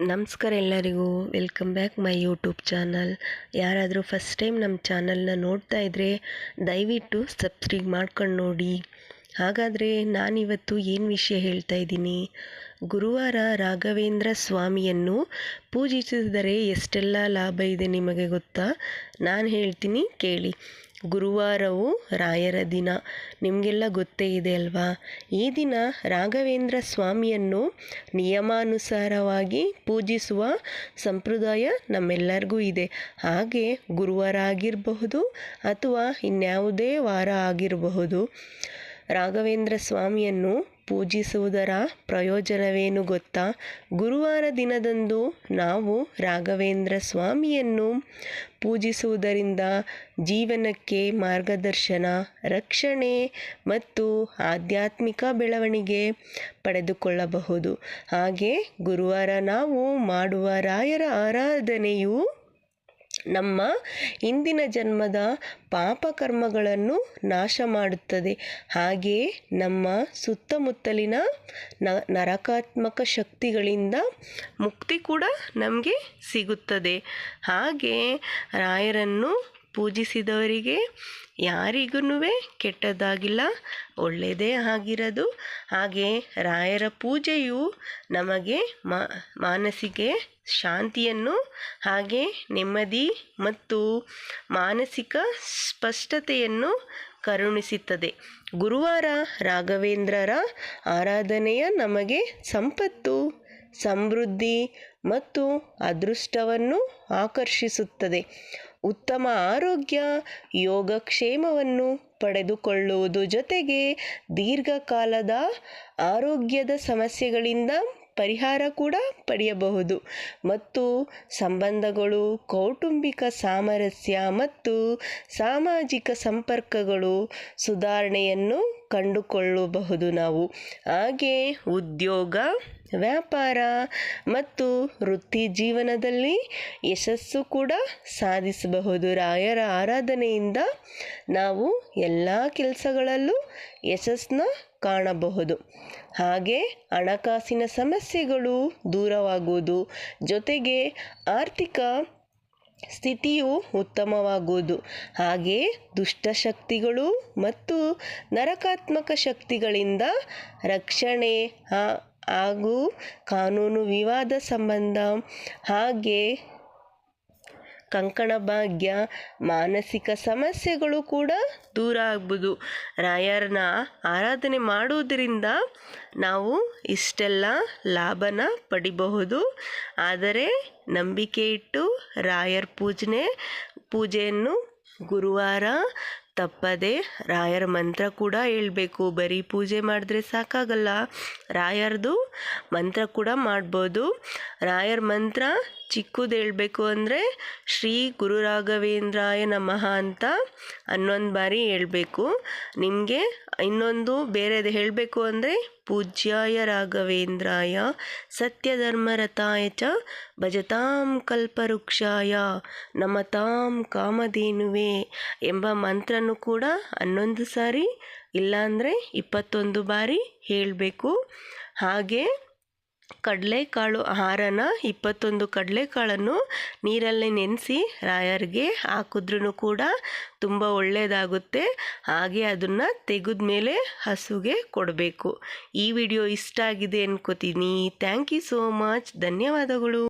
ನಮಸ್ಕಾರ ಎಲ್ಲರಿಗೂ. Welcome back my YouTube channel ಯಾರಾದರೂ ಫಸ್ಟ್ ಟೈಮ್ ನಮ್ಮ ಚಾನಲ್ನ ನೋಡ್ತಾ ಇದ್ದರೆ ದಯವಿಟ್ಟು ಸಬ್ಸ್ಕ್ರೈಬ್ ಮಾಡ್ಕೊಂಡು ನೋಡಿ. ಹಾಗಾದರೆ ನಾನಿವತ್ತು ಏನು ವಿಷಯ ಹೇಳ್ತಾ ಇದ್ದೀನಿ? ಗುರುವಾರ ರಾಘವೇಂದ್ರ ಸ್ವಾಮಿಯನ್ನು ಪೂಜಿಸಿದರೆ ಎಷ್ಟೆಲ್ಲ ಲಾಭ ಇದೆ ನಿಮಗೆ ಗೊತ್ತಾ? ನಾನು ಹೇಳ್ತೀನಿ ಕೇಳಿ. ಗುರುವಾರವು ರಾಯರ ದಿನ. ನಿಮಗೆಲ್ಲ ಗೊತ್ತೇ ಇದೆ ಅಲ್ವಾ? ಈ ದಿನ ರಾಘವೇಂದ್ರ ಸ್ವಾಮಿಯನ್ನು ನಿಯಮಾನುಸಾರವಾಗಿ ಪೂಜಿಸುವ ಸಂಪ್ರದಾಯ ನಮ್ಮೆಲ್ಲರಿಗೂ ಇದೆ. ಹಾಗೆ ಗುರುವಾರ ಆಗಿರಬಹುದು ಅಥವಾ ಇನ್ಯಾವುದೇ ವಾರ ಆಗಿರಬಹುದು, ರಾಘವೇಂದ್ರ ಸ್ವಾಮಿಯನ್ನು ಪೂಜಿಸುವುದರ ಪ್ರಯೋಜನವೇನು ಗೊತ್ತಾ? ಗುರುವಾರ ದಿನದಂದು ನಾವು ರಾಘವೇಂದ್ರ ಸ್ವಾಮಿಯನ್ನು ಪೂಜಿಸುವುದರಿಂದ ಜೀವನಕ್ಕೆ ಮಾರ್ಗದರ್ಶನ, ರಕ್ಷಣೆ ಮತ್ತು ಆಧ್ಯಾತ್ಮಿಕ ಬೆಳವಣಿಗೆ ಪಡೆದುಕೊಳ್ಳಬಹುದು. ಹಾಗೆ ಗುರುವಾರ ನಾವು ಮಾಡುವ ರಾಯರ ಆರಾಧನೆಯು ನಮ್ಮ ಇಂದಿನ ಜನ್ಮದ ಪಾಪಕರ್ಮಗಳನ್ನು ನಾಶ ಮಾಡುತ್ತದೆ. ಹಾಗೆಯೇ ನಮ್ಮ ಸುತ್ತಮುತ್ತಲಿನ ನರಕಾತ್ಮಕ ಶಕ್ತಿಗಳಿಂದ ಮುಕ್ತಿ ಕೂಡ ನಮಗೆ ಸಿಗುತ್ತದೆ. ಹಾಗೆ ರಾಯರನ್ನು ಪೂಜಿಸಿದವರಿಗೆ ಯಾರಿಗೂ ಕೆಟ್ಟದ್ದಾಗಿಲ್ಲ, ಒಳ್ಳೆಯದೇ ಆಗಿರೋದು. ಹಾಗೆ ರಾಯರ ಪೂಜೆಯು ನಮಗೆ ಮಾನಸಿಕ ಶಾಂತಿಯನ್ನು, ಹಾಗೆ ನೆಮ್ಮದಿ ಮತ್ತು ಮಾನಸಿಕ ಸ್ಪಷ್ಟತೆಯನ್ನು ಕರುಣಿಸುತ್ತದೆ. ಗುರುವಾರ ರಾಘವೇಂದ್ರರ ಆರಾಧನೆಯ ನಮಗೆ ಸಂಪತ್ತು, ಸಮೃದ್ಧಿ ಮತ್ತು ಅದೃಷ್ಟವನ್ನು ಆಕರ್ಷಿಸುತ್ತದೆ. ಉತ್ತಮ ಆರೋಗ್ಯ, ಯೋಗಕ್ಷೇಮವನ್ನು ಪಡೆದುಕೊಳ್ಳುವುದು ಜೊತೆಗೆ ದೀರ್ಘಕಾಲದ ಆರೋಗ್ಯದ ಸಮಸ್ಯೆಗಳಿಂದ ಪರಿಹಾರ ಕೂಡ ಪಡೆಯಬಹುದು. ಮತ್ತು ಸಂಬಂಧಗಳು, ಕೌಟುಂಬಿಕ ಸಾಮರಸ್ಯ ಮತ್ತು ಸಾಮಾಜಿಕ ಸಂಪರ್ಕಗಳು ಸುಧಾರಣೆಯನ್ನು ಕಂಡುಕೊಳ್ಳಬಹುದು ನಾವು. ಹಾಗೆ ಉದ್ಯೋಗ, ವ್ಯಾಪಾರ ಮತ್ತು ವೃತ್ತಿ ಜೀವನದಲ್ಲಿ ಯಶಸ್ಸು ಕೂಡ ಸಾಧಿಸಬಹುದು. ರಾಯರ ಆರಾಧನೆಯಿಂದ ನಾವು ಎಲ್ಲ ಕೆಲಸಗಳಲ್ಲೂ ಯಶಸ್ಸನ್ನ ಕಾಣಬಹುದು. ಹಾಗೆ ಹಣಕಾಸಿನ ಸಮಸ್ಯೆಗಳು ದೂರವಾಗುವುದು ಜೊತೆಗೆ ಆರ್ಥಿಕ ಸ್ಥಿತಿಯು ಉತ್ತಮವಾಗುವುದು. ಹಾಗೆ ದುಷ್ಟಶಕ್ತಿಗಳು ಮತ್ತು ನರಕಾತ್ಮಕ ಶಕ್ತಿಗಳಿಂದ ರಕ್ಷಣೆ ಹಾಗೂ ಕಾನೂನು ವಿವಾದ ಸಂಬಂಧ ಹಾಗೆ ಕಂಕಣ ಭಾಗ್ಯ ಮಾನಸಿಕ ಸಮಸ್ಯೆಗಳು ಕೂಡ ದೂರ ಆಗ್ಬೋದು. ರಾಯರನ್ನ ಆರಾಧನೆ ಮಾಡುವುದರಿಂದ ನಾವು ಇಷ್ಟೆಲ್ಲ ಲಾಭನ ಪಡಿಬಹುದು. ಆದರೆ ನಂಬಿಕೆ ಇಟ್ಟು ರಾಯರ ಪೂಜನೆ, ಪೂಜೆಯನ್ನು ಗುರುವಾರ ತಪ್ಪದೆ ರಾಯರ ಮಂತ್ರ ಕೂಡ ಹೇಳಬೇಕು. ಬರೀ ಪೂಜೆ ಮಾಡಿದ್ರೆ ಸಾಕಾಗಲ್ಲ. ರಾಯರದು ಮಂತ್ರ ಕೂಡ ಮಾಡ್ಬೋದು. ರಾಯರ ಮಂತ್ರ ಚಿಕ್ಕದು ಹೇಳಬೇಕು ಅಂದರೆ ಶ್ರೀ ಗುರು ರಾಘವೇಂದ್ರಾಯ ನಮಃ ಅಂತ ಹನ್ನೊಂದು ಬಾರಿ ಹೇಳಬೇಕು. ನಿಮಗೆ ಇನ್ನೊಂದು ಬೇರೆದು ಹೇಳಬೇಕು ಅಂದರೆ ಪೂಜ್ಯಾಯ ರಾಘವೇಂದ್ರಾಯ ಸತ್ಯಧರ್ಮರಥಾಯ ಚ ಭಜತಾಂ ಕಲ್ಪವೃಕ್ಷಾಯ ನಮತಾಂ ಕಾಮಧೇನುವೆ ಎಂಬ ಮಂತ್ರನೂ ಕೂಡ ಹನ್ನೊಂದು ಸಾರಿ ಇಲ್ಲಾಂದರೆ ಇಪ್ಪತ್ತೊಂದು ಬಾರಿ ಹೇಳಬೇಕು. ಹಾಗೆ ಕಡಲೆಕಾಳು ಆಹಾರನ ಇಪ್ಪತ್ತೊಂದು ಕಡಲೆಕಾಳನ್ನು ನೀರಲ್ಲಿ ನೆನೆಸಿ ರಾಯರಿಗೆ ಹಾಕಿದ್ರೂ ಕೂಡ ತುಂಬ ಒಳ್ಳೆಯದಾಗುತ್ತೆ. ಹಾಗೆ ಅದನ್ನು ತೆಗೆದ ಮೇಲೆ ಹಸುಗೆ ಕೊಡಬೇಕು. ಈ ವಿಡಿಯೋ ಇಷ್ಟ ಆಗಿದೆ ಅನ್ಕೋತೀನಿ. ಥ್ಯಾಂಕ್ ಯು ಸೋ ಮಚ್ ಧನ್ಯವಾದಗಳು.